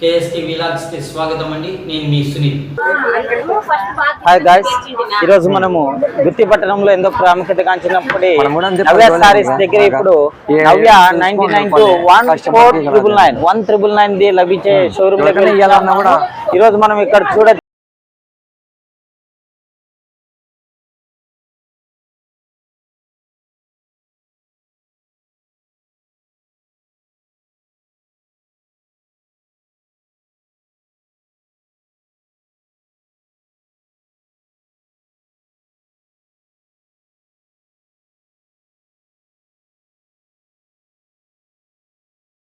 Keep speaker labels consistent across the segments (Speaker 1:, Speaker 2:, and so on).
Speaker 1: KSK విలాగ్స్కి స్వాగతం అండి నేను మీ సునీల్
Speaker 2: హాయ్ గాయ్స్ ఈరోజు మనము గుత్తి పట్టణంలో ఎంతో ప్రాముఖ్యత
Speaker 3: అంతే
Speaker 2: నవ్య సారీస్. దగ్గర ఇప్పుడు Navya ninety nine to. One four triple. Nine one triple nine the లభించే షోరూమ్
Speaker 3: ఎవరికైనా ఇయ్యాలన్నా కూడా
Speaker 2: ఈ రోజు మనం ఇక్కడ చూడ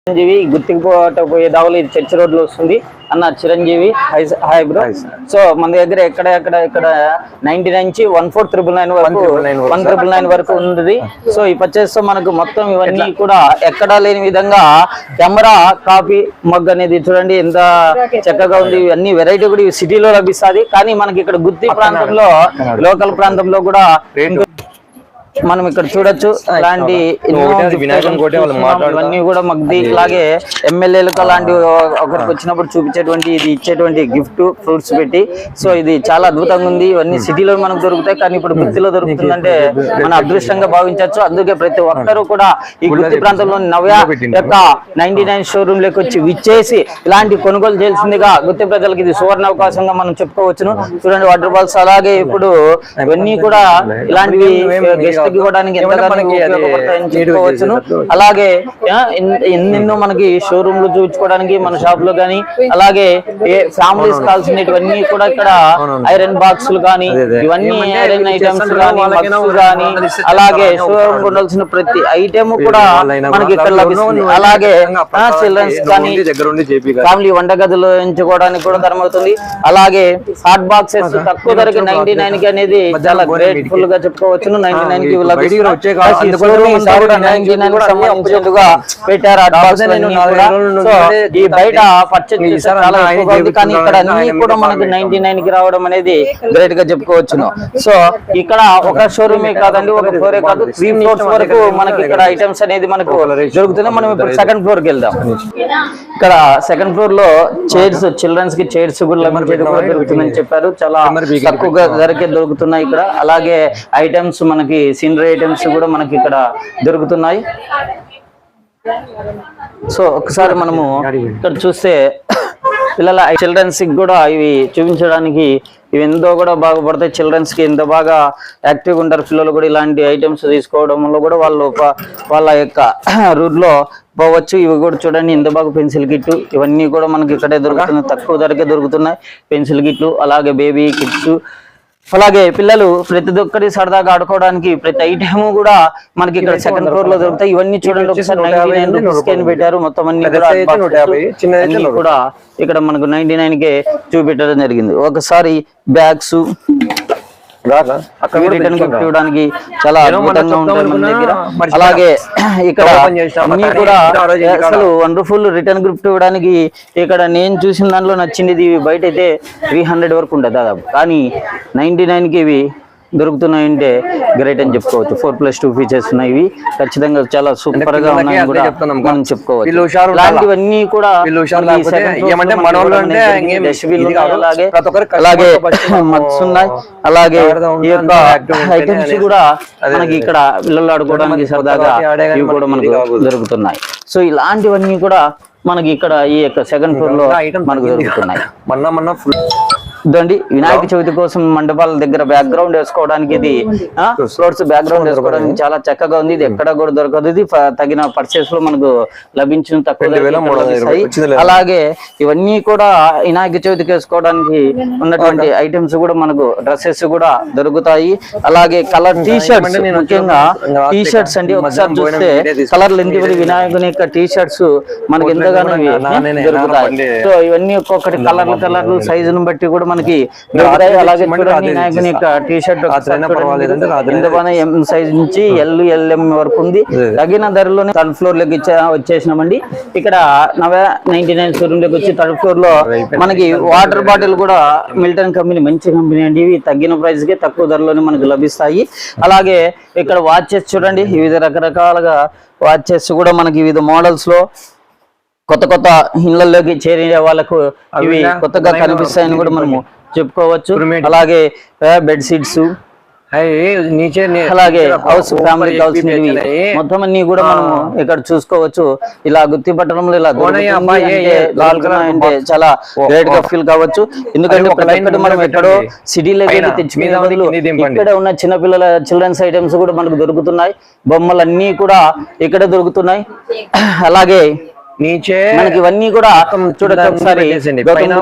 Speaker 2: చిరంజీవి గుర్తికి పోయే దావలు ఇది చర్చి రోడ్లో వస్తుంది. అన్న Chiranjeevi hi- hi bro. So మన దగ్గర ఎక్కడ ఎక్కడ ఇక్కడ నైన్టీ నైన్ నుంచి వన్ ఫోర్ త్రిబుల్ నైన్ వరకు
Speaker 3: 199 వరకు
Speaker 2: వన్ త్రిబుల్ నైన్ వరకు ఉంది సో ఈ పర్చేస్ మనకు మొత్తం ఇవన్నీ కూడా ఎక్కడా లేని విధంగా కెమెరా కాపీ మగ్ అనేది చూడండి ఎంత చక్కగా ఉంది. ఇవన్నీ వెరైటీ కూడా సిటీలో లభిస్తుంది. కానీ మనకి ఇక్కడ గుత్తి ప్రాంతంలో లోకల్ ప్రాంతంలో కూడా మనం ఇక్కడ చూడొచ్చు ఇలాంటి. ఇవన్నీ కూడా మగ్ది ఇలాగే ఎమ్మెల్యేలకు అలాంటి ఒకరికి వచ్చినప్పుడు చూపించేటువంటి ఇది ఇచ్చేటువంటి గిఫ్ట్ ఫ్రూట్స్ పెట్టి. సో ఇది చాలా అద్భుతంగా ఉంది. ఇవన్నీ సిటీలో మనకు దొరుకుతాయి కానీ ఇప్పుడు గుత్తిలో దొరుకుతుందంటే మన అదృష్టంగా భావించవచ్చు. అందుకే ప్రతి ఒక్కరూ కూడా ఈ గుత్తి ప్రాంతంలో నవ్య యొక్క నైన్టీ నైన్ షోరూమ్లోకి వచ్చి విచ్చేసి ఇలాంటి కొనుగోలు చేయాల్సిందిగా గుత్తి ప్రజలకు ఇది సువర్ణ అవకాశంగా మనం చెప్పుకోవచ్చును. చూడండి వాటర్ బాల్స్ అలాగే ఇప్పుడు ఇవన్నీ కూడా ఇలాంటివి గెస్ట్ కి ఇవ్వడానికి ఎంతగానో
Speaker 3: మనకి అది
Speaker 2: ఉపయోగపడతాయని
Speaker 3: నీట్గా
Speaker 2: చెప్పుకోవచ్చును
Speaker 3: చేసేటట్టు.
Speaker 2: అలాగే ఎన్నెన్నో మనకి షోరూమ్లో చూపించుకోవడానికి మన షాప్లో గానీ అలాగే ఫ్యామిలీస్ కావాల్సినవన్నీ కూడా ఇక్కడ. ఐరన్ బాక్సులు కానీ
Speaker 3: అదే, అదే.
Speaker 2: ఇవన్నీ ఐరన్ ఐటమ్స్ కానీ కానీ అలాగే. షోరూమ్ ఉండాల్సిన ప్రతి ఐటమ్ కూడా మనకి ఇక్కడ లభిస్తుంది అలాగే చిల్డ్రన్స్ కానీ. ఫ్యామిలీ వంటగదిలో ఎంచుకోవడానికి కూడా ధరమవుతుంది అలాగే హాట్ బాక్సెస్ తక్కువ ధరకి నైన్టీ నైన్కి అనేది చాలా గ్రేట్ఫుల్గా చెప్పుకోవచ్చును నైన్టీ నైన్కి
Speaker 3: ఇప్పుడు బయటికి వచ్చే కాదు.
Speaker 2: లభిస్తుంది
Speaker 3: అందుకోసం
Speaker 2: showroom
Speaker 3: ఈ
Speaker 2: అంతా
Speaker 3: సారి
Speaker 2: కూడా
Speaker 3: నేను
Speaker 2: 99
Speaker 3: కూడా అన్ని
Speaker 2: సంబంధించినట్టుగా పెట్టారు. హాట్ బాక్స్
Speaker 3: నేను
Speaker 2: అన్నీ
Speaker 3: నాలుగు
Speaker 2: కూడా.
Speaker 3: రోజుల
Speaker 2: సో
Speaker 3: నుండి
Speaker 2: ఈ బయట కానీ ఇక్కడ. అన్ని కూడా మనకి నైన్టీ నైన్కి రావడం అనేది గ్రేట్గా చెప్పుకోవచ్చును. సో ఇక్కడ ఒక షోరూమే కాదండి ఒక ఫ్లోరే కాదు. త్రీ ఫ్లోర్స్ వరకు మనకి ఇక్కడ ఐటమ్స్ అనేది మనకు దొరుకుతుంది మనం ఇప్పుడు సెకండ్ ఫ్లోర్కి వెళ్దాం. ఇక్కడ సెకండ్ ఫ్లోర్లో చైర్స్ చిల్డ్రన్స్కి చైర్స్ కూడా దొరుకుతుందని చెప్పారు. చాలా తక్కువ ధరకే దొరుకుతున్నాయి ఇక్కడ. అలాగే ఐటమ్స్ మనకి సీనరీ ఐటమ్స్ కూడా మనకి ఇక్కడ దొరుకుతున్నాయి. సో ఒకసారి మనము ఇక్కడ చూస్తే పిల్లల చిల్డ్రన్స్కి కూడా ఇవి చూపించడానికి ఇవి ఎంతో కూడా బాగుపడతాయి. చిల్డ్రన్స్కి ఎంత బాగా యాక్టివ్గా ఉంటారు. పిల్లలు కూడా ఇలాంటి ఐటమ్స్ తీసుకోవడంలో కూడా వాళ్ళు వాళ్ళ యొక్క రూట్లో పోవచ్చు. ఇవి కూడా చూడండి ఎంత బాగా పెన్సిల్ కిట్ ఇవన్నీ కూడా మనకి ఇక్కడే దొరుకుతున్నాయి. తక్కువ ధరకే దొరుకుతున్నాయి. పెన్సిల్ కిట్లు అలాగే బేబీ కిట్స్. అలాగే పిల్లలు ప్రతి ఒక్కరి సరదాగా ఆడుకోవడానికి ప్రతి ఐటమ్ కూడా మనకి ఇక్కడ సెకండ్ ఫ్లోర్లో దొరుకుతాయి. ఇవన్నీ చూడండి ఒకసారి
Speaker 3: నూట యాభై
Speaker 2: 99
Speaker 3: నుండి
Speaker 2: రూపీస్కి పెట్టారు. మొత్తం అన్ని కూడా ఇక్కడ మనకు నైన్టీ నైన్ కే చూపెట్టడం జరిగింది. ఒకసారి బ్యాగ్స్ రిటర్న్ గిఫ్ట్
Speaker 3: తెచ్చుకుంటాం.
Speaker 2: ఇవ్వడానికి చాలా అద్భుతంగా
Speaker 3: చెప్దాం
Speaker 2: ఉంటాయి మన దగ్గర
Speaker 3: అనుకున్నా, మర్చిపోయా.
Speaker 2: అలాగే ఇక్కడ అన్ని కూడా. అసలు వండర్ఫుల్ రిటర్న్ గిఫ్ట్ ఇవ్వడానికి ఇక్కడ నేను చూసిన దాంట్లో నచ్చింది ఇది బయట అయితే త్రీ హండ్రెడ్ వరకు ఉంటుంది దాదాపు కానీ నైన్టీ నైన్కి ఇవి దొరుకుతున్నాయంటే గ్రేట్ అని చెప్పుకోవచ్చు ఫోర్ ప్లస్ టూ ఫీచర్స్ ఉన్నాయి ఇవి ఖచ్చితంగా చాలా
Speaker 3: సూపర్గా
Speaker 2: ఉన్నాయి కూడా మనం చెప్పుకోవచ్చు? ఇలాంటివన్నీ కూడా. అలాగే మగ్స్ ఉన్నాయి అలాగే ఈ యొక్క ఐటమ్స్. కూడా మనకి. ఇక్కడ పిల్లలు ఆడుకోవడానికి సరదాగా ఇవి కూడా
Speaker 3: మనకి.
Speaker 2: దొరుకుతున్నాయి సో ఇలాంటివన్నీ కూడా మనకి ఇక్కడ ఈ యొక్క సెకండ్
Speaker 3: ఫ్లోర్లో
Speaker 2: మనకు దొరుకుతున్నాయి
Speaker 3: మొన్న మొన్న ఫుల్
Speaker 2: ఇదండి వినాయక చవితి కోసం మండపాల దగ్గర బ్యాక్గ్రౌండ్ వేసుకోవడానికి ఇది ఫ్లోర్స్ బ్యాక్గ్రౌండ్ వేసుకోవడానికి చాలా చక్కగా ఉంది. ఇది ఎక్కడ కూడా దొరకదు. ఇది తగిన పర్చేస్లో మనకు లభించిన తక్కువ? అలాగే ఇవన్నీ కూడా వినాయక చవితికి వేసుకోవడానికి ఉన్నటువంటి ఐటమ్స్ కూడా మనకు డ్రెస్సెస్ కూడా దొరుకుతాయి. అలాగే కలర్ టీ షర్ట్స్ ముఖ్యంగా టీ షర్ట్స్ అండి. ఒకసారి చూస్తే. కలర్ లెంది వినాయకుని యొక్క టీ షర్ట్స్ మనకి ఎంతగానో దొరుకుతాయి. సో ఇవన్నీ ఒక్కొక్కటి కలర్లు కలర్లు సైజును బట్టి కూడా మనకి అలాగే యొక్క టీ షర్ట్ ఎం సైజ్ నుంచి ఎల్ ఎల్ఎం వరకు ఉంది. తగిన ధరలోనే థర్డ్ ఫ్లోర్లోకి వచ్చేసినామండి. ఇక్కడ నవ నైన్టీ నైన్ షోరూమ్లోకి వచ్చి థర్డ్ ఫ్లోర్లో మనకి వాటర్ బాటిల్ కూడా మిల్టన్ కంపెనీ మంచి కంపెనీ అండి. ఇవి తగ్గిన ప్రైస్కి తక్కువ ధరలోనే మనకు లభిస్తాయి. అలాగే ఇక్కడ వాచెస్ చూడండి వివిధ రకరకాలుగా వాచెస్ కూడా మనకి వివిధ మోడల్స్లో కొత్త కొత్త ఇళ్ళలోకి చేరే వాళ్ళకు ఇవి కొత్తగా కనిపిస్తాయని కూడా మనము చెప్పుకోవచ్చు. అలాగే బెడ్ షీట్స్ అలాగే హౌస్ ఫ్యామిలీ
Speaker 3: హౌస్
Speaker 2: మొత్తం అన్ని కూడా మనము ఇక్కడ చూసుకోవచ్చు. ఇలా గుర్తిపట్టడంలో ఇలా అంటే చాలా
Speaker 3: గ్రేట్గా
Speaker 2: ఫీల్ కావచ్చు. ఎందుకంటే మనం ఎక్కడో సిటీలోకి ఇక్కడ ఉన్న చిన్నపిల్లల చిల్డ్రన్స్ ఐటమ్స్ కూడా మనకు దొరుకుతున్నాయి. బొమ్మలు అన్ని కూడా ఇక్కడ దొరుకుతున్నాయి. అలాగే మనకి ఇవన్నీ కూడా చూడొచ్చు ఒకసారి.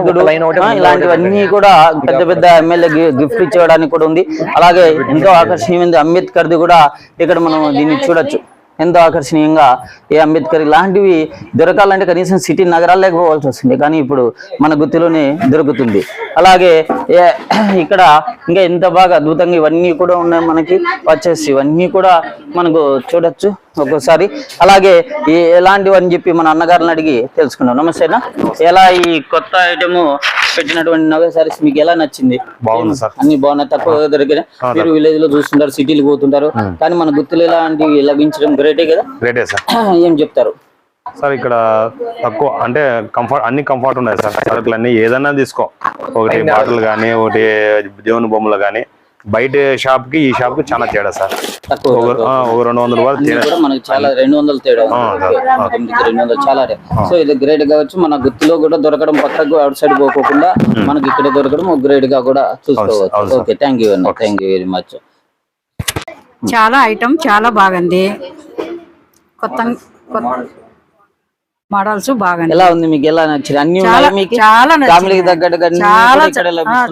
Speaker 3: ముందు
Speaker 2: ఇలాంటివన్నీ కూడా పెద్ద పెద్ద ఎమ్మెల్యే గిఫ్ట్ ఇచ్చేయడానికి కూడా ఉంది. అలాగే ఎంతో ఆకర్షణీయమైనది అంబేద్కర్ది కూడా ఇక్కడ మనం దీన్ని చూడొచ్చు. ఎంతో ఆకర్షణీయంగా ఏ అంబేద్కర్ ఇలాంటివి దొరకాలంటే కనీసం సిటీ నగరాల్లోకి పోవాల్సి వస్తుంది కానీ ఇప్పుడు మన గుత్తిలోనే దొరుకుతుంది. అలాగే ఇక్కడ ఇంకా ఎంత బాగా అద్భుతంగా ఇవన్నీ కూడా ఉన్నాయి మనకి. వచ్చేసి ఇవన్నీ కూడా మనకు చూడొచ్చు ఒక్కోసారి. అలాగే ఈ ఎలాంటివి అని చెప్పి మన అన్నగారిని అడిగి తెలుసుకున్నాం నమస్తేనా ఎలా ఈ కొత్త ఐటమ్ పెట్టినటువంటి నగర సారీస్ మీకు ఎలా నచ్చింది?
Speaker 4: బాగుంది సార్.
Speaker 2: అన్ని బాగున్నాయి. తక్కువ దగ్గర మీరు విలేజ్లో చూస్తుంటారు సిటీలు పోతుంటారు. కానీ మన గుర్తులు ఇలాంటివి లభించడం గ్రేటే కదా?
Speaker 4: గ్రేటే సార్
Speaker 2: ఏం చెప్తారు?
Speaker 4: సార్ ఇక్కడ తక్కువ అంటే కంఫర్ట్ అన్ని కంఫర్ట్ ఉన్నాయి సార్ సరుకులు అన్ని ఏదైనా తీసుకో. ఒకటి బాటిల్ కానీ ఒకటి దేవుని బొమ్మలు కానీ బయట షాప్కి ఈ షాప్కి చాలా తేడా సార్ ఒక రెండు వందల రూపాయలు
Speaker 2: అన్ని
Speaker 4: తేడా.
Speaker 2: కూడా మనకి చాలా రెండు వందలు తేడా. రెండు వందలు చాలా రే సో ఇది గ్రేట్ కావచ్చు మన గుత్తిలో కూడా దొరకడం పక్కకు అవుట్ సైడ్ పోకోకుండా మనకి ఇక్కడ దొరకడం గ్రేట్గా కూడా చూసుకోవచ్చు.
Speaker 4: సార్.
Speaker 2: ఓకే థ్యాంక్ యూ అన్న థ్యాంక్ యూ వెరీ మచ్
Speaker 5: చాలా ఐటమ్ చాలా బాగుంది. కొత్త మోడల్స్. బాగుంది
Speaker 2: ఎలా ఉంది మీకు? ఎలా నచ్చింది? అన్ని మీకు?
Speaker 5: చాలా నచ్చింది.
Speaker 2: ఫ్యామిలీకి తగ్గట్టుగా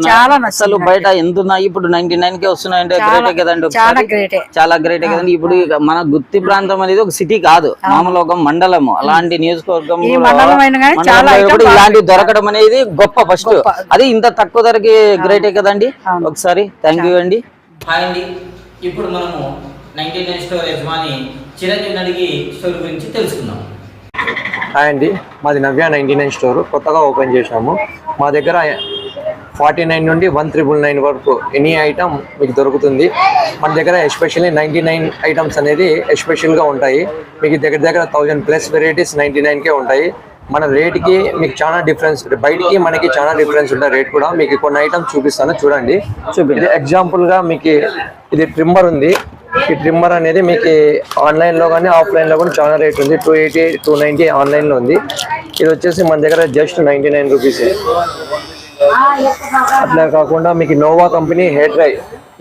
Speaker 5: చాలా
Speaker 2: అసలు బయట ఎంత ఉన్నాయి? ఇప్పుడు నైన్టీ నైన్ కే వస్తున్నాయంటే గ్రేటే కదండి
Speaker 5: చాలా. గ్రేటే.
Speaker 2: చాలా గ్రేట్ కదండి. ఇప్పుడు మన గుత్తి ప్రాంతం అనేది ఒక సిటీ కాదు. మామూలు ఒక మండలము. అలాంటి నియోజకవర్గం
Speaker 5: మండలం
Speaker 2: కూడా ఇలాంటివి దొరకడం అనేది గొప్ప ఫస్ట్ అది ఇంత తక్కువ ధరకి గ్రేటే కదండి. ఒకసారి థ్యాంక్ యూ అండి.
Speaker 1: హాయ్ అండి. ఇప్పుడు మనము నైన్టీ నైన్ స్టోర్ యజమాని చిరంజీవి అడిగి స్టోర్ గురించి తెలుసుకుందాం.
Speaker 3: హాయ్ అండి. మాది నవ్య నైన్టీ నైన్ స్టోర్. కొత్తగా ఓపెన్ చేశాము. మా దగ్గర ఫార్టీ నైన్ నుండి వన్ త్రిబుల్ నైన్ వరకు ఎనీ ఐటమ్ మీకు దొరుకుతుంది. మన దగ్గర ఎస్పెషల్లీ నైంటీ నైన్ ఐటమ్స్ అనేది ఎస్పెషల్గా ఉంటాయి. మీకు దగ్గర దగ్గర థౌజండ్ ప్లస్ వెరైటీస్ నైంటీ నైన్కే ఉంటాయి. మన రేట్కి మీకు చాలా డిఫరెన్స్ బయటికి మనకి చాలా డిఫరెన్స్ ఉంటాయి రేట్ కూడా మీకు కొన్ని ఐటమ్స్ చూపిస్తాను చూడండి. ఇది ఎగ్జాంపుల్గా మీకు ఇది ట్రిమ్మర్ ఉంది. ఈ ట్రిమ్మర్ అనేది మీకు ఆన్లైన్లో కానీ ఆఫ్లైన్లో కూడా చాలా రేట్ ఉంది. టూ ఎయిటీ టూ నైన్టీ ఆన్లైన్లో ఉంది. ఇది వచ్చేసి మన దగ్గర జస్ట్ నైన్టీ నైన్ రూపీస్ అట్లా కాకుండా మీకు నోవా కంపెనీ హెయిర్ డ్రై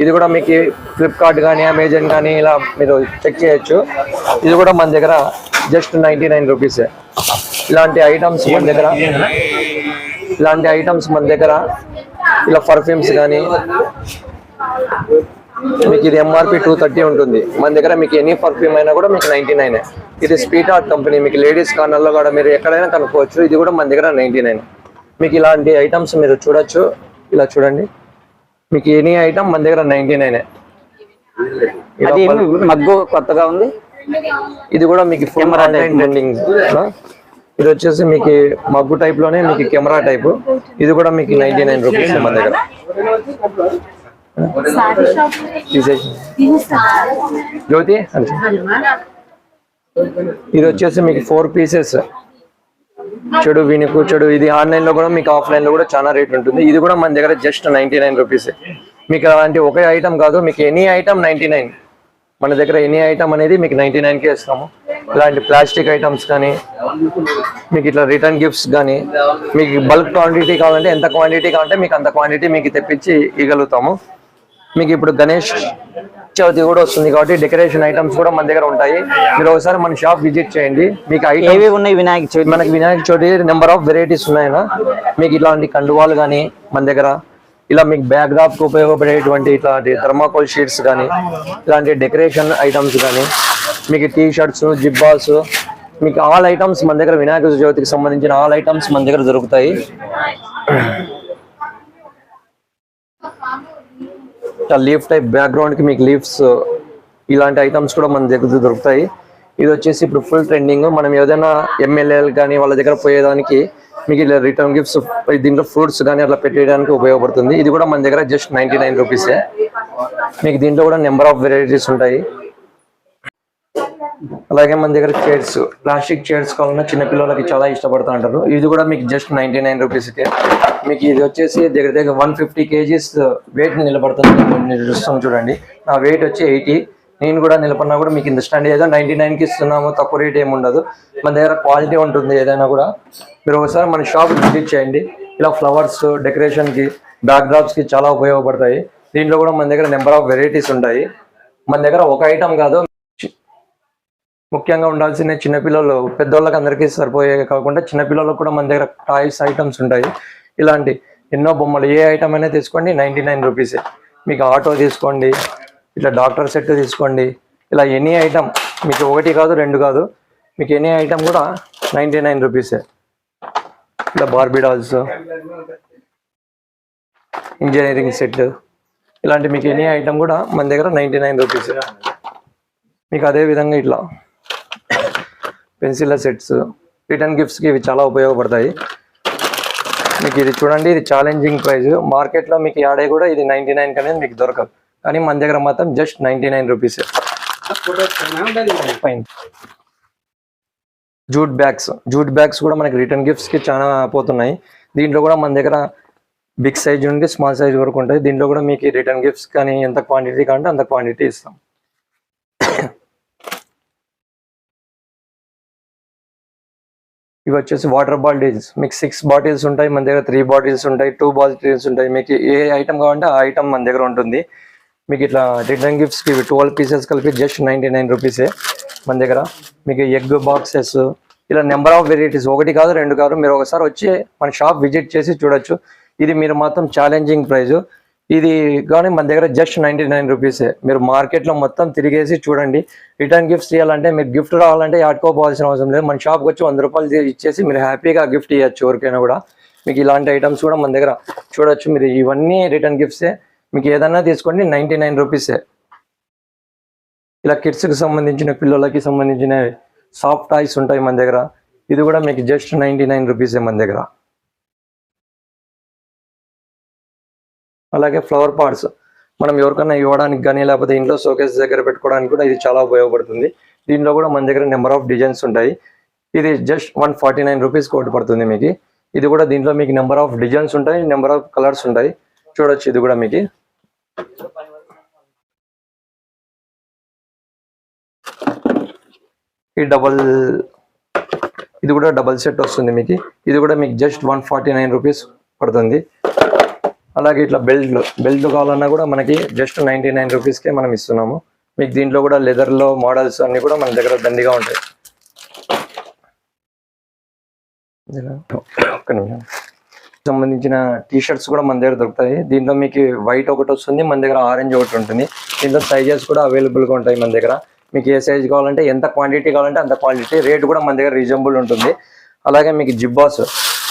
Speaker 3: ఇది కూడా మీకు ఫ్లిప్కార్ట్ కానీ అమెజాన్ కానీ ఇలా మీరు చెక్ చేయొచ్చు. ఇది కూడా మన దగ్గర జస్ట్ నైంటీ నైన్ రూపీసే ఇలాంటి ఐటమ్స్ మన దగ్గర ఇలాంటి ఐటమ్స్ మన దగ్గర ఇలా పర్ఫ్యూమ్స్ కానీ మీకు ఇది ఎంఆర్పి టూ థర్టీ ఉంటుంది. మన దగ్గర మీకు ఎనీ పర్ఫ్యూమ్ అయినా కూడా మీకు నైన్టీ నైన్ ఇది స్పీట్ ఆర్ట్ కంపెనీ మీకు లేడీస్ కార్నర్లో కూడా మీరు ఎక్కడైనా కనుక్కోవచ్చు. ఇది కూడా మన దగ్గర నైంటీ నైన్ మీకు ఇలాంటి ఐటమ్స్ మీరు చూడొచ్చు. ఇలా చూడండి. మీకు ఎనీ ఐటమ్ మన దగ్గర నైన్టీ నైన్
Speaker 2: అది మగ్గు కొత్తగా ఉంది?
Speaker 3: ఇది కూడా మీకు ట్రెండింగ్ ఇది వచ్చేసి మీకు మగ్గు టైప్లోనే మీకు కెమెరా టైప్ ఇది కూడా మీకు నైన్టీ నైన్ రూపీస్ మన దగ్గర. జ్యోతి. ఇది వచ్చేసి మీకు ఫోర్ పీసెస్ చెడు వినుకు చెడు ఇది ఆన్లైన్లో కూడా మీకు ఆఫ్లైన్లో కూడా చాలా రేట్ ఉంటుంది. ఇది కూడా మన దగ్గర జస్ట్ నైన్టీ నైన్ రూపీస్ మీకు అలాంటి ఒకే ఐటమ్ కాదు మీకు ఎనీ ఐటమ్ నైన్టీ నైన్ మన దగ్గర ఎనీ ఐటమ్ అనేది మీకు నైన్టీ నైన్కే ఇస్తాము. ఇలాంటి ప్లాస్టిక్ ఐటమ్స్ కానీ మీకు ఇట్లా రిటర్న్ గిఫ్ట్స్ కానీ మీకు బల్క్ క్వాంటిటీ కావాలంటే ఎంత క్వాంటిటీ కావాలంటే మీకు అంత క్వాంటిటీ మీకు తెప్పించి ఇవ్వగలుగుతాము మీకు ఇప్పుడు గణేష్ చవితి కూడా వస్తుంది కాబట్టి డెకరేషన్ ఐటమ్స్ కూడా మన దగ్గర ఉంటాయి. మీరు ఒకసారి మన షాప్ విజిట్ చేయండి. మీకు
Speaker 2: ఏవి ఉన్నాయి? వినాయక చవితి.
Speaker 3: మనకి Vinayaka Chavithi number of varieties ఉన్నాయన్నా మీకు ఇట్లాంటి కండువాలు కానీ మన దగ్గర ఇలా మీకు బ్యాక్ డ్రాప్కు ఉపయోగపడేటువంటి ఇట్లాంటి థర్మాకోల్ షీట్స్ కానీ ఇలాంటి డెకరేషన్ ఐటమ్స్ కానీ మీకు టీ షర్ట్స్ జిబ్బాస్ మీకు ఆల్ ఐటమ్స్ మన దగ్గర వినాయక చవితికి సంబంధించిన ఆల్ ఐటమ్స్ మన దగ్గర దొరుకుతాయి. లీఫ్ టైప్ బ్యాక్గ్రౌండ్కి మీకు లీఫ్స్ ఇలాంటి ఐటమ్స్ కూడా మన దగ్గర దొరుకుతాయి. ఇది వచ్చేసి ఇప్పుడు ఫుల్ ట్రెండింగ్ మనం ఏదైనా ఎమ్మెల్యేలు కానీ వాళ్ళ దగ్గర పోయేదానికి మీకు ఇలా రిటర్న్ గిఫ్ట్స్ దీంట్లో ఫ్రూట్స్ కానీ అట్లా పెట్టేయడానికి ఉపయోగపడుతుంది. ఇది కూడా మన దగ్గర జస్ట్ నైన్టీ నైన్ రూపీసే మీకు దీంట్లో కూడా నెంబర్ ఆఫ్ వెరైటీస్ ఉంటాయి. అలాగే మన దగ్గర చైర్స్ ప్లాస్టిక్ చైర్స్ కావాలన్నా చిన్నపిల్లలకి చాలా ఇష్టపడుతూ ఉంటారు. ఇది కూడా మీకు జస్ట్ నైంటీ నైన్ రూపీస్కే మీకు ఇది వచ్చేసి దగ్గర దగ్గర వన్ ఫిఫ్టీ కేజీస్ వెయిట్ నిలబడుతుంది. మీరు చూస్తాం చూడండి. నా వెయిట్ వచ్చి ఎయిటీ. నేను కూడా నిలబడినా కూడా మీకు ఇంత స్టాండ్ ఏదో నైన్టీ కి ఇస్తున్నాము. తక్కువ రేట్ ఏమి ఉండదు. మన దగ్గర క్వాలిటీ ఉంటుంది ఏదైనా కూడా. మీరు ఒకసారి మన షాప్ విజిట్ చేయండి. ఇలా ఫ్లవర్స్ డెకరేషన్కి బ్యాక్కి చాలా ఉపయోగపడతాయి. దీంట్లో కూడా మన దగ్గర నెంబర్ ఆఫ్ వెరైటీస్ ఉంటాయి. మన దగ్గర ఒక ఐటమ్ కాదు. ముఖ్యంగా ఉండాల్సిన చిన్నపిల్లలు పెద్దోళ్ళకి అందరికీ సరిపోయే కాకుండా చిన్నపిల్లలకు కూడా మన దగ్గర టాయ్స్ ఐటమ్స్ ఉంటాయి. ఇలాంటి ఎన్నో బొమ్మలు ఏ ఐటమ్ అయినా తీసుకోండి నైంటీ నైన్ రూపీసే మీకు ఆటో తీసుకోండి ఇట్లా డాక్టర్ సెట్ తీసుకోండి ఇలా ఎనీ ఐటమ్ మీకు ఒకటి కాదు రెండు కాదు మీకు ఎనీ ఐటమ్ కూడా నైంటీ నైన్ రూపీసే ఇలా బార్బీ డాల్స్ ఇంజనీరింగ్ సెట్ ఇలాంటి మీకు ఎనీ ఐటమ్ కూడా మన దగ్గర నైంటీ నైన్ రూపీస్ మీకు అదే విధంగా ఇట్లా పెన్సిల్ సెట్స్ రిటర్న్ గిఫ్ట్స్కి ఇవి చాలా ఉపయోగపడతాయి. మీకు ఇది చూడండి ఇది ఛాలెంజింగ్ ప్రైస్ మార్కెట్లో మీకు యాడే కూడా ఇది నైంటీ నైన్ అనేది మీకు దొరకదు. కానీ మన దగ్గర మాత్రం just ninety nine rupees fine jute bags jute bags కూడా మనకి రిటర్న్ గిఫ్ట్స్కి చాలా పోతున్నాయి. దీంట్లో కూడా మన దగ్గర బిగ్ సైజ్ నుండి స్మాల్ సైజ్ వరకు ఉంటాయి. దీంట్లో కూడా మీకు రిటర్న్ గిఫ్ట్స్ కానీ ఎంత క్వాంటిటీ కావాలంటే అంత క్వాంటిటీ ఇస్తాం. ఇవి వచ్చేసి వాటర్ బాటిల్స్ మీకు సిక్స్ బాటిల్స్ ఉంటాయి మన దగ్గర త్రీ బాటిల్స్ ఉంటాయి టూ బాటిల్స్ ఉంటాయి. మీకు ఏ ఐటమ్ కావాలంటే ఆ ఐటమ్ మన దగ్గర ఉంటుంది. మీకు ఇట్లా రిటర్న్ గిఫ్ట్స్కి ఇవి ట్వెల్వ్ పీసెస్ కలిపి జస్ట్ నైంటీ నైన్ రూపీసే మన దగ్గర. మీకు ఎగ్ బాక్సెస్ ఇలా నెంబర్ ఆఫ్ వెరైటీస్ ఒకటి కాదు రెండు కాదు. మీరు ఒకసారి వచ్చి మన షాప్ విజిట్ చేసి చూడొచ్చు. ఇది మీరు మాత్రం ఛాలెంజింగ్ ప్రైస్ ఇది కానీ మన దగ్గర జస్ట్ నైంటీ నైన్ రూపీసే మీరు మార్కెట్లో మొత్తం తిరిగేసి చూడండి. రిటర్న్ గిఫ్ట్స్ ఇవ్వాలంటే మీరు గిఫ్ట్ రావాలంటే ఆడుకోపోవాల్సిన అవసరం లేదు. మన షాప్కి వచ్చి వంద రూపాయలు ఇచ్చేసి మీరు హ్యాపీగా గిఫ్ట్ ఇవ్వచ్చు ఎవరికైనా కూడా. మీకు ఇలాంటి ఐటమ్స్ కూడా మన దగ్గర చూడొచ్చు. మీరు ఇవన్నీ రిటర్న్ గిఫ్ట్సే మీకు ఏదన్నా తీసుకోండి నైంటీ నైన్ రూపీసే ఇలా కిడ్స్కి సంబంధించిన పిల్లలకి సంబంధించిన సాఫ్ట్ టాయ్స్ ఉంటాయి మన దగ్గర. ఇది కూడా మీకు జస్ట్ నైంటీ నైన్ రూపీసే మన దగ్గర. అలాగే ఫ్లవర్ పాట్స్ మనం ఎవరికైనా ఇవ్వడానికి కానీ లేకపోతే ఇంట్లో షోకేస్ దగ్గర పెట్టుకోవడానికి కూడా ఇది చాలా ఉపయోగపడుతుంది. దీంట్లో కూడా మన దగ్గర నెంబర్ ఆఫ్ డిజైన్స్ ఉంటాయి. ఇది just one forty nine rupees కోటి పడుతుంది మీకు. ఇది కూడా దీంట్లో మీకు నెంబర్ ఆఫ్ డిజైన్స్ ఉంటాయి నెంబర్ ఆఫ్ కలర్స్ ఉంటాయి. చూడొచ్చు ఇది కూడా మీకు. ఈ డబల్ ఇది కూడా డబల్ సెట్ వస్తుంది మీకు. ఇది కూడా మీకు just one forty nine rupees పడుతుంది. అలాగే ఇట్లా బెల్ట్ బెల్ట్ కావాలన్నా కూడా మనకి జస్ట్ నైంటీ నైన్ రూపీస్కే మనం ఇస్తున్నాము. మీకు దీంట్లో కూడా లెదర్లో మోడల్స్ అన్నీ కూడా మన దగ్గర దండిగా ఉంటాయి. ఒక్క నిమిషం. సంబంధించిన టీషర్ట్స్ కూడా మన దగ్గర దొరుకుతాయి. దీంట్లో మీకు వైట్ ఒకటి వస్తుంది మన దగ్గర ఆరెంజ్ ఒకటి ఉంటుంది. దీంట్లో సైజెస్ కూడా అవైలబుల్గా ఉంటాయి మన దగ్గర. మీకు ఏ సైజ్ కావాలంటే ఎంత క్వాంటిటీ కావాలంటే అంత క్వాంటిటీ రేట్ కూడా మన దగ్గర రీజనబుల్ ఉంటుంది. అలాగే మీకు జిబ్బాస్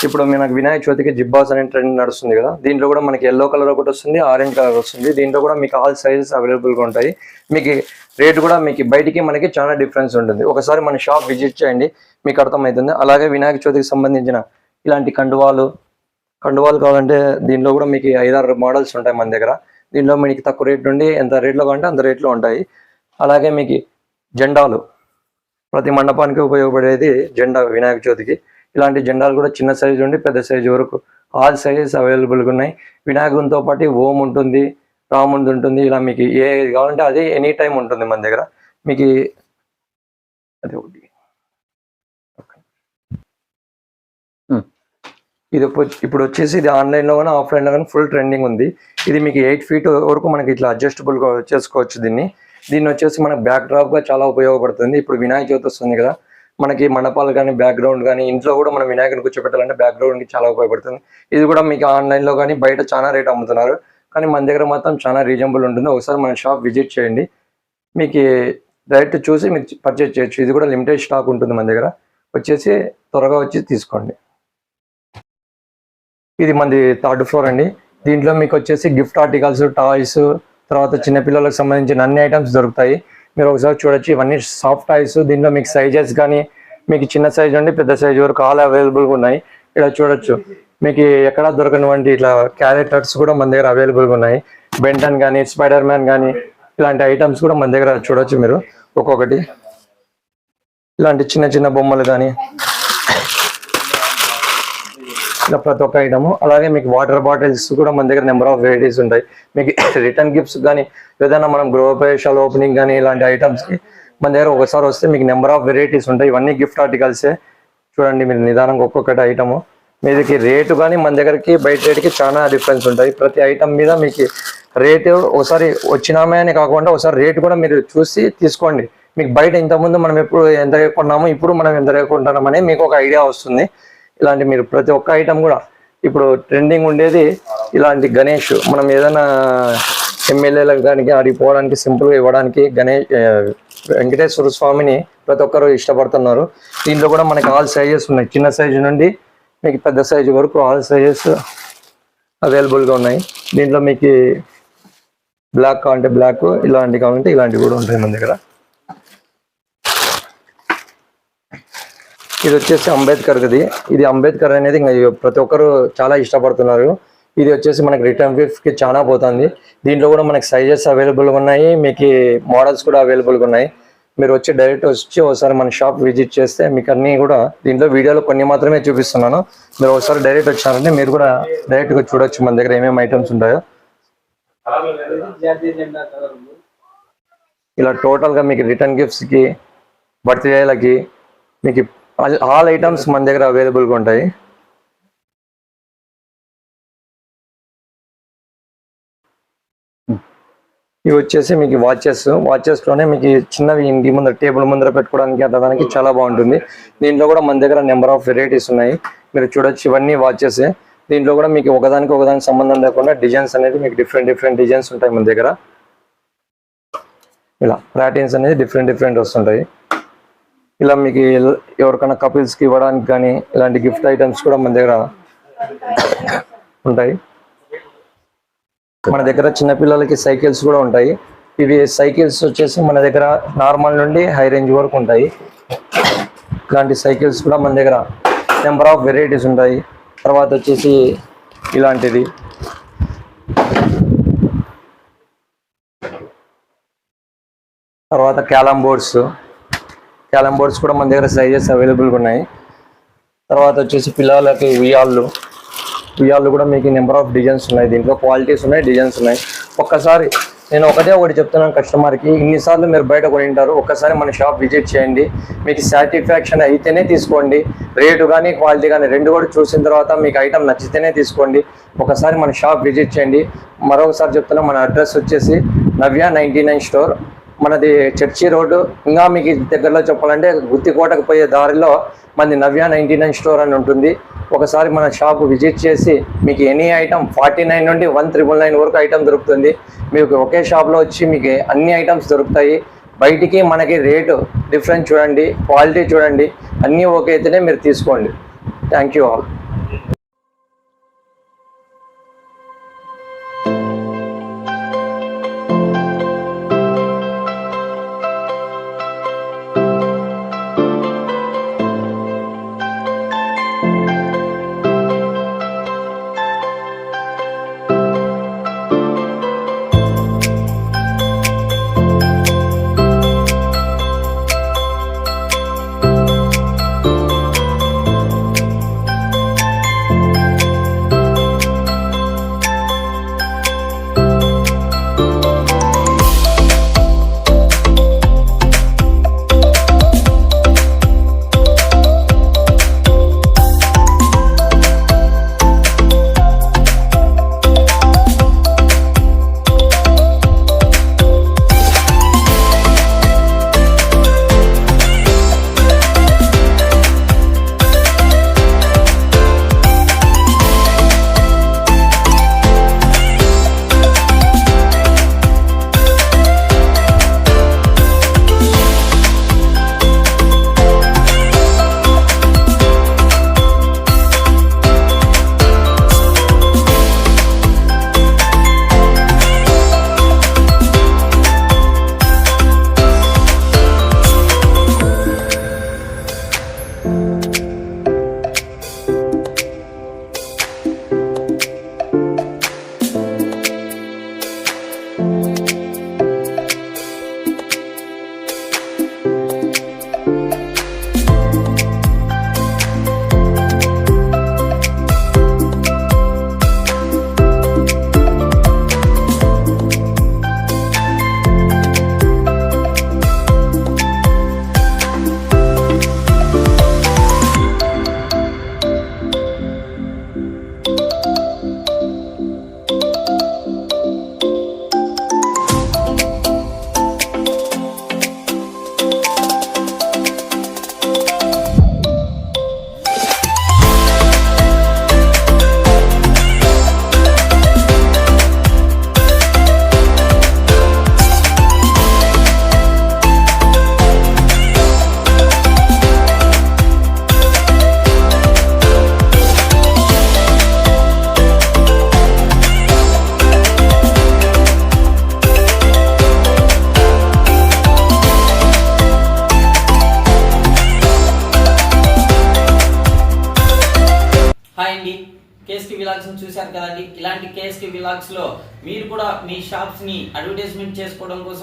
Speaker 3: ఇప్పుడు మనకు వినాయక చవితికి జిబ్బాస్ అనే ట్రెండ్ నడుస్తుంది కదా. దీంట్లో కూడా మనకి ఎల్లో కలర్ ఒకటి వస్తుంది ఆరెంజ్ కలర్ వస్తుంది. దీంట్లో కూడా మీకు ఆల్ సైజెస్ అవైలబుల్గా ఉంటాయి. మీకు రేట్ కూడా మీకు బయటికి మనకి చాలా డిఫరెన్స్ ఉంటుంది. ఒకసారి మన షాప్ విజిట్ చేయండి మీకు అర్థమవుతుంది. అలాగే వినాయక చవితికి సంబంధించిన ఇలాంటి కండువాలు కండువాలు కావాలంటే దీనిలో కూడా మీకు ఐదారు మోడల్స్ ఉంటాయి మన దగ్గర. దీనిలో మీకు తక్కువ రేట్ నుండి ఎంత రేట్లో కావాలంటే అంత రేట్లో ఉంటాయి. అలాగే మీకు జెండాలు ప్రతి మండపానికి ఉపయోగపడేది జెండా వినాయక చవితికి. ఇలాంటి జెండాలు కూడా చిన్న సైజు నుండి పెద్ద సైజు వరకు ఆల్ సైజెస్ అవైలబుల్గా ఉన్నాయి. వినాయకునితో పాటు ఓం ఉంటుంది రాముడి ఉంటుంది. ఇలా మీకు ఏ కావాలంటే అది ఎనీ టైం ఉంటుంది మన దగ్గర. మీకు అది ఒకటి. ఇది ఇప్పుడు- ఇప్పుడు వచ్చేసి ఇది ఆన్లైన్లో కానీ ఆఫ్లైన్లో కానీ ఫుల్ ట్రెండింగ్ ఉంది. ఇది మీకు ఎయిట్ ఫీట్ వరకు మనకి ఇట్లా అడ్జస్టబుల్ చేసుకోవచ్చు దీన్ని. దీన్ని వచ్చేసి మనకు బ్యాక్ డ్రాప్గా చాలా ఉపయోగపడుతుంది. ఇప్పుడు వినాయక చవితి వస్తుంది కదా. మనకి మండపాలు కానీ బ్యాక్గ్రౌండ్ కానీ ఇంట్లో కూడా మనం వినాయకుని కూర్చోపెట్టాలంటే బ్యాక్గ్రౌండ్కి చాలా ఉపయోగపడుతుంది. ఇది కూడా మీకు ఆన్లైన్లో కానీ బయట చాలా రేట్ అమ్ముతున్నారు. కానీ మన దగ్గర మాత్రం చాలా రీజనబుల్ ఉంటుంది. ఒకసారి మన షాప్ విజిట్ చేయండి. మీకు డైరెక్ట్ చూసి మీరు పర్చేజ్ చేయొచ్చు. ఇది కూడా లిమిటెడ్ స్టాక్ ఉంటుంది మన దగ్గర. వచ్చేసి త్వరగా వచ్చి తీసుకోండి. ఇది మనది థర్డ్ ఫ్లోర్ అండి. దీంట్లో మీకు వచ్చేసి గిఫ్ట్ ఆర్టికల్స్ టాయ్స్ తర్వాత చిన్నపిల్లలకు సంబంధించిన అన్ని ఐటమ్స్ దొరుకుతాయి. మీరు ఒకసారి చూడొచ్చు. ఇవన్నీ సాఫ్ట్ టాయ్స్ దీనిలో మీకు సైజెస్ కానీ మీకు చిన్న సైజ్ నుండి పెద్ద సైజ్ వరకు ఆల్ అవైలబుల్గా ఉన్నాయి. ఇలా చూడొచ్చు. మీకు ఎక్కడ దొరకనివంటి ఇట్లా క్యారెక్టర్స్ కూడా మన దగ్గర అవైలబుల్గా ఉన్నాయి. బెంటన్ కానీ స్పైడర్ మ్యాన్ కానీ ఇలాంటి ఐటమ్స్ కూడా మన దగ్గర చూడొచ్చు మీరు. ఒక్కొక్కటి. ఇలాంటి చిన్న చిన్న బొమ్మలు కానీ ఇలా ప్రతి ఒక్క ఐటమ్ అలాగే మీకు వాటర్ బాటిల్స్ కూడా మన దగ్గర నెంబర్ ఆఫ్ వెరైటీస్ ఉంటాయి. మీకు రిటర్న్ గిఫ్ట్స్ కానీ ఏదైనా మనం గృహప్రవేశాల ఓపెనింగ్ కానీ ఇలాంటి ఐటమ్స్కి మన దగ్గర ఒకసారి వస్తే మీకు నెంబర్ ఆఫ్ వెరైటీస్ ఉంటాయి. ఇవన్నీ గిఫ్ట్ ఆర్టికల్సే చూడండి మీరు నిదానంగా ఒక్కొక్కటి ఐటమ్ మీదకి రేటు కానీ మన దగ్గరికి బయట రేటుకి చాలా డిఫరెన్స్ ఉంటాయి. ప్రతి ఐటమ్ మీద మీకు రేటు ఒకసారి వచ్చినామే అని కాకుండా ఒకసారి రేటు కూడా మీరు చూసి తీసుకోండి. మీకు బయట ఇంతకుముందు మనం ఎప్పుడు ఎంత కొన్నామో ఇప్పుడు మనం ఎంత కొంటున్నామని మీకు ఒక ఐడియా వస్తుంది. ఇలాంటి మీరు ప్రతి ఒక్క ఐటమ్ కూడా ఇప్పుడు ట్రెండింగ్ ఉండేది ఇలాంటి గణేష్. మనం ఏదైనా ఎమ్మెల్యేలకు కానీ అడిగి పోవడానికి సింపుల్గా ఇవ్వడానికి గణేష్ వెంకటేశ్వర స్వామిని ప్రతి ఒక్కరు ఇష్టపడుతున్నారు. దీంట్లో కూడా మనకి ఆల్ సైజెస్ ఉన్నాయి. చిన్న సైజు నుండి మీకు పెద్ద సైజు వరకు ఆల్ సైజెస్ అవైలబుల్గా ఉన్నాయి. దీంట్లో మీకు బ్లాక్ కావాలంటే బ్లాక్ ఇలాంటి కావాలంటే ఇలాంటివి కూడా ఉంటాయి మన దగ్గర. ఇది వచ్చేసి అంబేద్కర్ ఇది ఇది అంబేద్కర్ అనేది ఇంకా ప్రతి ఒక్కరు చాలా ఇష్టపడుతున్నారు. ఇది వచ్చేసి మనకి రిటర్న్కి చాలా పోతుంది. దీంట్లో కూడా మనకి సైజెస్ అవైలబుల్గా ఉన్నాయి. మీకు మోడల్స్ కూడా అవైలబుల్గా ఉన్నాయి. మీరు వచ్చి డైరెక్ట్ వచ్చి ఒకసారి మన షాప్ విజిట్ చేస్తే మీకు అన్నీ కూడా దీంట్లో వీడియోలో కొన్ని మాత్రమే చూపిస్తున్నాను. మీరు ఒకసారి డైరెక్ట్ వచ్చారంటే మీరు కూడా డైరెక్ట్గా చూడొచ్చు మన దగ్గర ఏమేమి ఐటమ్స్ ఉంటాయో. ఇలా టోటల్గా మీకు రిటర్న్ గిఫ్ట్స్కి బర్త్డేలకి మీకు ఆల్- ఐటమ్స్ మన దగ్గర అవైలబుల్గా ఉంటాయి. ఇవి వచ్చేసి మీకు వాచెస్. వాచెస్లోనే మీకు చిన్నవి ఇంటి ముందర టేబుల్ ముందర పెట్టుకోవడానికి అట్లా చాలా బాగుంటుంది. దీంట్లో కూడా మన దగ్గర నెంబర్ ఆఫ్ వెరైటీస్ ఉన్నాయి. మీరు చూడొచ్చు ఇవన్నీ వాచెస్. దీంట్లో కూడా మీకు ఒకదానికి ఒకదానికి సంబంధం లేకుండా డిజైన్స్ అనేది మీకు డిఫరెంట్ డిఫరెంట్ డిజైన్స్ ఉంటాయి మన దగ్గర. ఇలా ప్యాటర్న్స్ అనేది డిఫరెంట్ డిఫరెంట్ వస్తుంటాయి. ఇలా మీకు ఎవరికైనా కపుల్స్కి ఇవ్వడానికి కానీ ఇలాంటి గిఫ్ట్ ఐటమ్స్ కూడా మన దగ్గర ఉంటాయి. మన దగ్గర చిన్నపిల్లలకి సైకిల్స్ కూడా ఉంటాయి. ఇవి సైకిల్స్ వచ్చేసి మన దగ్గర నార్మల్ నుండి హై రేంజ్ వరకు ఉంటాయి. ఇలాంటి సైకిల్స్ కూడా మన దగ్గర నెంబర్ ఆఫ్ వెరైటీస్ ఉంటాయి. తర్వాత వచ్చేసి ఇలాంటిది. తర్వాత క్యాలం బోర్డ్స్ క్యాలమ్ బోర్డ్స్ కూడా మన దగ్గర సైజెస్ అవైలబుల్గా ఉన్నాయి. తర్వాత వచ్చేసి పిల్లలకి ఉయ్యాళ్ళు. ఉయ్యాళ్ళు కూడా మీకు నెంబర్ ఆఫ్ డిజైన్స్ ఉన్నాయి. దీంట్లో క్వాలిటీస్ ఉన్నాయి డిజైన్స్ ఉన్నాయి. ఒక్కసారి నేను ఒకటే ఒకటి చెప్తున్నాను కస్టమర్కి ఇన్నిసార్లు మీరు బయట కొనింటారు ఒక్కసారి మన షాప్ విజిట్ చేయండి. మీకు సాటిస్ఫాక్షన్ అయితేనే తీసుకోండి. రేటు కానీ క్వాలిటీ కానీ రెండు కూడా చూసిన తర్వాత మీకు ఐటమ్ నచ్చితేనే తీసుకోండి. ఒకసారి మన షాప్ విజిట్ చేయండి. మరొకసారి చెప్తున్నా మన అడ్రస్ వచ్చేసి నవ్య నైంటీ నైన్ స్టోర్ మనది చర్చి రోడ్డు. ఇంకా మీకు దగ్గరలో చెప్పాలంటే గుత్తికోటకు పోయే దారిలో మనది నవ్య నైంటీ నైన్ స్టోర్ అని ఉంటుంది. ఒకసారి మన షాప్ విజిట్ చేసి మీకు ఎనీ ఐటమ్ ఫార్టీ నైన్ నుండి వన్ త్రిబుల్ నైన్ వరకు ఐటమ్ దొరుకుతుంది. మీకు ఒకే షాప్లో వచ్చి మీకు అన్ని ఐటమ్స్ దొరుకుతాయి. బయటికి మనకి రేటు డిఫరెన్స్ చూడండి క్వాలిటీ చూడండి. అన్నీ ఓకే అయితేనే మీరు తీసుకోండి. Thank you all.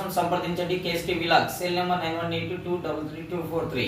Speaker 2: కోసం సంప్రదించండి KST vlog cell number nine one eight two double three two four three